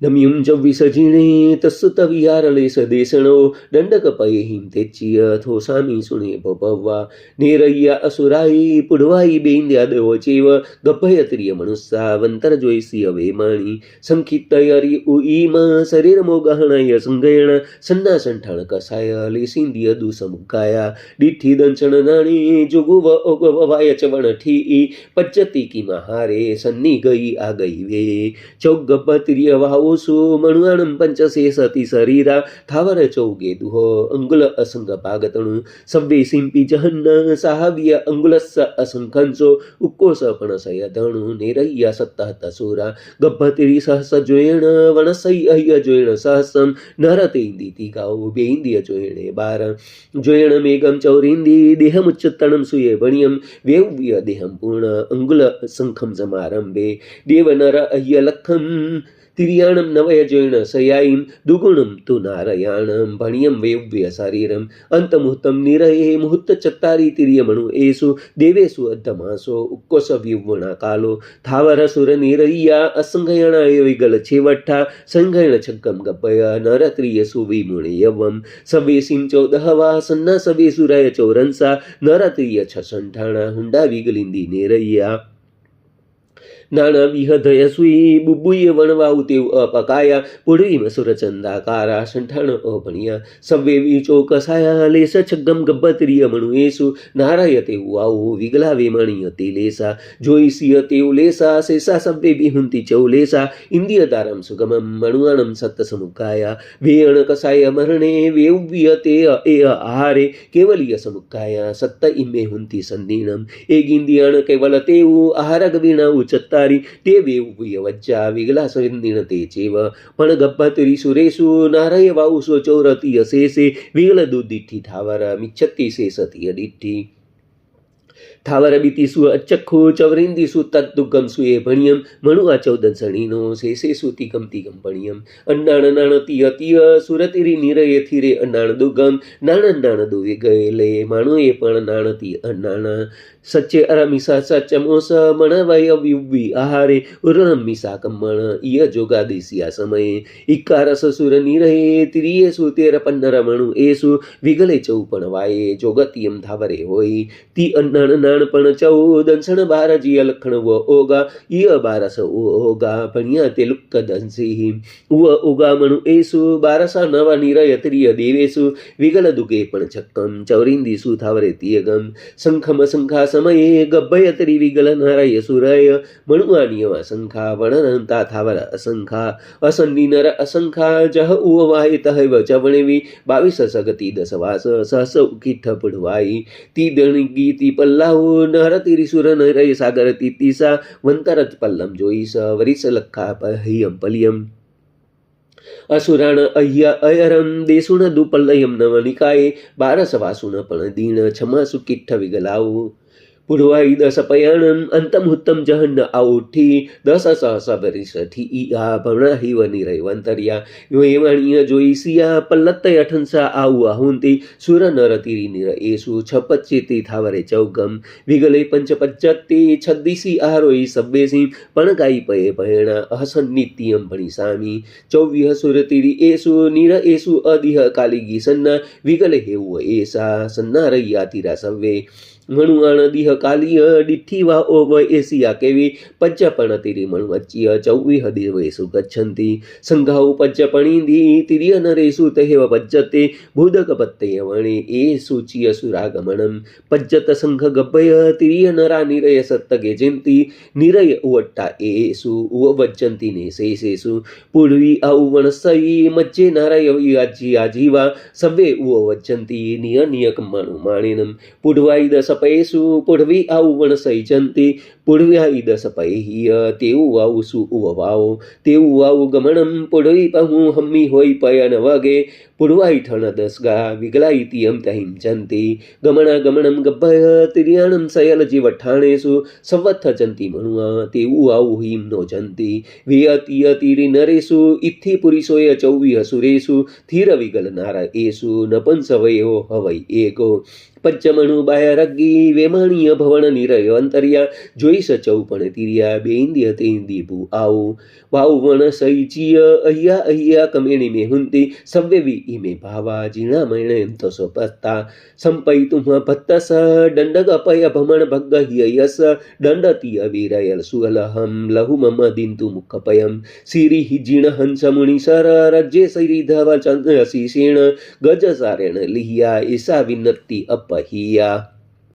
ನಮ್ಯುಂಜ ವಿಸಜಿಣೆ ತಸ್ಸುತವಿಯಾರಳೆ ಸದೇಶಣೋ ದಂಡಕಪಯೆ ಹಿಂತೆಚ್ಚಿಯ ಥೋಸಾಮಿ ಸುಣೆ ಭೋಪವ್ವ ನೇರಯ್ಯ ಅಸುರಾಯಿ ಪುಢವಾಯಿ ಬೇಂದ್ಯಾದವ ಚೇವ ಗಬ್ಬಯತ್ರಿಯ ಮನುಸ್ಸಾವಂತರಜೋಯಿಸಿಯ ವೇಮಾಣಿ ಸಂಕಿತ್ತಯರಿ ಉಈಮ ಶರೀರಮೋಗಹಣಯ ಸಂಗಯಣ ಸನ್ನಾಸಂಠಾಣ ಕಸಾಯ ಲೇಸಿಂದಿಯ ದುಸಮುಖಾಯ ಡಿಠಿ ದಂಚಣ ನಾಣೆ ಜುಗುವ ಒಗವಾಯ ಚವಣ ಠೀ ಪಚ್ಚತಿ ಕಿಮಹಾರೆ ಸನ್ನಿ ಗೈ ಆ ಗೈ ವೇ ಚೌಗಬ್ಬತಿರಿಯ ವಾಹು ಆವುಸು ಮಣುವಣಂ ಪಂಚಶೇಷತಿ ಶರೀರ ಥಾವರ ಚೌಗೆ ದುಹ ಅಂಗುಲ ಅಸಂಗ ಪಾಗತಣು ಸವ್ವೇ ಸಿಂಪಿ ಜಹನ್ನ ಸಹಾವ್ಯ ಅಂಗುಲಸ್ಸ ಅಸಂಖಂಚೋ ಉಕ್ಕೋಸ ಪಣಸಯ ಧಣು ನೇರಯ್ಯ ಸತ್ತಹತ ಸೂರ ಗಬ್ಬತಿರಿ ಸಹಸ ಜೋಯಣ ವಣಸೈ ಅಯ್ಯ ಜೋಯಣ ಸಹಸ್ರಂ ನರತೇಂದಿ ತಿಗಾವು ಬೇಂದಿಯ ಜೋಯಣೆ ಬಾರ ಜೋಯಣ ಮೇಘಂ ಚೌರಿಂದಿ ದೇಹಮುಚ್ಚುತ್ತಣಂ ಸುಯೇ ವಣಿಯಂ ದೇವ್ಯ ದೇಹಂ ಪೂರ್ಣ ಅಂಗುಲ ಸಂಖಂ ಸಮಾರಂಭೆ ದೇವನರ ಅಯ್ಯ ಲಕ್ಕಂ તિર્યાણમ નવયજૈણ સયાયીમ દુગુણમ તુ નારયાણમ ભણિયમ વેવ્ય શારીરમ અંતમુહૂર્તમ નિરહે મુહૂર્ત ચત્તારી તિર્યમણુ એસુ દેવેસુ અધમાસો ઉક્કોસ વ્યુવણા કાલો થાવરસુર નિરહ્યા અસંઘયણાય વિગલ છેવઠ્ઠા સંઘયણ છગ્ગમ ગપય નરત્રિયસુ વિમુણયવમ સવેસિમ ચૌદહવા સન્ના સવેસુરાય ચૌરંસા નરત્રિય છસંઠાણા હુંડા વિગલિંદી નેરૈયા નાના વિહધય સુઈ બુબુય વણવાઉ તેવ અપકાયા. પુઢવીમ સુરચંદાકારા સંઠાણ અભણિયા. સવ્વે વીચો કસાયા લેસ છગ્ગમ ગબ્બત્રિય મણુ એસુ નારાય તેવું આવું વિગલા વેમણીય તે લેસા. જોઈ સિય તેવ લેસા, શેષા સવ્વે વિહુંતિ ચૌ લેસા. ઇન્દ્રિય તારમ સુગમમ મણુઆણમ સત્ત સમુકાયા વેણ કસાય મરણે, વેવ્ય તે એ આહારે. કેવલિય સમુકાયા સત્ત ઇમે હુંતિ સંદીણમ એ ગિંદિયણ કેવલ તેવું આહાર ગવીણા ઉચત્તા તારી તે વેવ્ય વજ્જા વિગલા સંદીણ તે ચેવ પણ ગબ્બતરી સુરેશુ નારય વાઉસો ચૌરતીય શેષે વિગલ દુદિઠ્ઠી થાવર મિચ્છતી શેષતીય દિઠ્ઠી થાવર બીતીસુ અચખ્ખુ ચવરિંદીસુ તદ્દુગમ સુએ ભણિયમ મણુ આ ચૌદન સણીનો શેષે ગમતી તિગમ ભણિયમ અન્નાણ નાણ તિય તિય સુરતિરી નિરય થીરે અન્નાણ દુગમ નાણ નાણ દુવે ગયેલે એ પણ નાણ તિ અન્નાણ સચ્ચે અરમિસા સચ્ચમોસ મણવય વિવ્વી આહારે ઉરમિસા કમણ ઇય જોગાદિસ્યા સમયે ઇકારસ સુર નિરહે તિરિયેસુ તેર પન્નર મણુ એસુ વિગલે ચૌપણ વાયે જોગતિયમ ધાવરે હોય તિ અન્નાણ નાણપણ ચૌદ અંસણ બારજી અલખણ વ ઓગા ઇય બારસ ઓગા ભણ્યા તે લુક્ક દંસી ઉવ ઓગા મણુ એસુ બારસા નવા નિરય તિરિય દેવેસુ વિગલ દુગે પણ છક્કમ ચૌરિંદીસુ થાવરે તિયગમ શંખમ શંખા સમયે ગભ્ભયતરી વિગલ નારાય સુરય મણુઆનિયવા શંખા વણનંતા થાવર અસંખા અસન્ની નર અસંખા જહ ઉવાય તહૈવ ચવણેવી બાવીસ સગતી દસ વાસ સહસ ઉકીઠ પુઢવાઈ તી દણગી તી પલ્લાહુ નરતિરી સુર નરય સાગર તી તીસા વંતરત પલ્લમ જોઈસ વરિસ લખા પહ્યમ પલિયમ. અસુરાણ અહ્ય અયરમ, દેસુણ દુપલ્લયમ નવનિકાય બારસ વાસુણ પણ દીણ છમાસુ કિઠ્ઠ વિગલાવું પુરવાઈ દસ પયાણમ અંતમુત્તમ જહન આઉઠી. દસ સહસ ભરીસઠી ઈ આ ભણા હિવ નિરૈવંતર્યા વેવાણીય જોઈસિયા પલ્લત્તય અઠંસા આઉ આહુંતિ. સુર નરતિરી નિર એસુ છપચ્ચેતી થાવરે ચૌગમ. વિગલે પંચ પચ્ચત્તી છદ્દીસી આરોઈ સબ્બેસી. પણ ગાઈ પયે ભયણા અહસન નિત્યમ ભણી સામી. ચૌવ્ય સુરતિરી એસુ નિર એસુ અદિહ કાલિગી સન્ના વિગલે હેવ એસા સન્ના રૈયા તિરા સવ્વે. મણુઆણ દિહ કાલિય ડિઠ્ઠી વા ઓવ એસિયા કેવી પંચપણ તિરિમણ મણવચ્ચિય ચૌવી હદિવેસુ ગચ્છન્તિ સંઘાઉ પજ્જપણીંદી તિર્ય નરેષુ તહેવ પજ્જતે ભૂદક પત્તય વણે એ સૂચિય સુરાગમણમ પજ્જત સંઘ ગભય તિર્ય નરા નિરય સત્ત જયંતિ નિરય ઉવટ્ટા એસુ ઉવજ્જંતિ ને શેષેસુ પૂર્વી ઔવણસઈ મજ્જે નારાય યાજી આજીવા. સવે ઉવજ્જંતિ નિય નિયક મણુ માણિનમ. પુઢવાઈ દસ સપયેસુ પુઢવી આવું સૈજંતી જંતી પુઢવ્યા ઈદ સપયહિય તેવું આવું સુ ઉવ તેવું આવું ગમણમ, પૂર્વી પહું હમ્મી હોય પયન વગે, પૂર્વાઈ ઠણ દસગા વિગલાઈ તિયમ તહિમ જંતી, ગમણા ગમણમ ગભય, તિર્યાણમ સયલ જીવ ઠાણેસુ, સંવત્થ જંતી મણુઆ, તેવું આવું હિમ નો જંતી વિયતિય તીરી નરેસુ પુરુષોય ચૌવ્ય સુરેસુ થીર વિગલ નારા એસુ, નપન સવયો હવૈ એકો, પંચમણુ બાય રગ્ગી કી વેમાણીય ભવન નિરય અંતરિયા જોઈ સચવ પણ તિર્યા બેઇન્દ્ય તેન્દી ભૂ આવું. વાવ વણ સૈચિય, અહિયા અહિયા કમેણી મે હુંતી સવ્યવી ઇમે ભાવા જીણામણે તસ પત્તા સંપૈતુમ ભત્તસ દંડક અપય ભમણ ભગ્ગ હિયસ દંડતી અવિરયલ સુઅલહમ લહુ મમ દિંતુ મુખપયમ. સિરિ જીણ હંસ મુનિ સર, રજ્જે સૈરી ધવ ચંદ્ર શીષેણ ગજ સારેણ લિહિયા ઈસા વિનતી અપહિયા.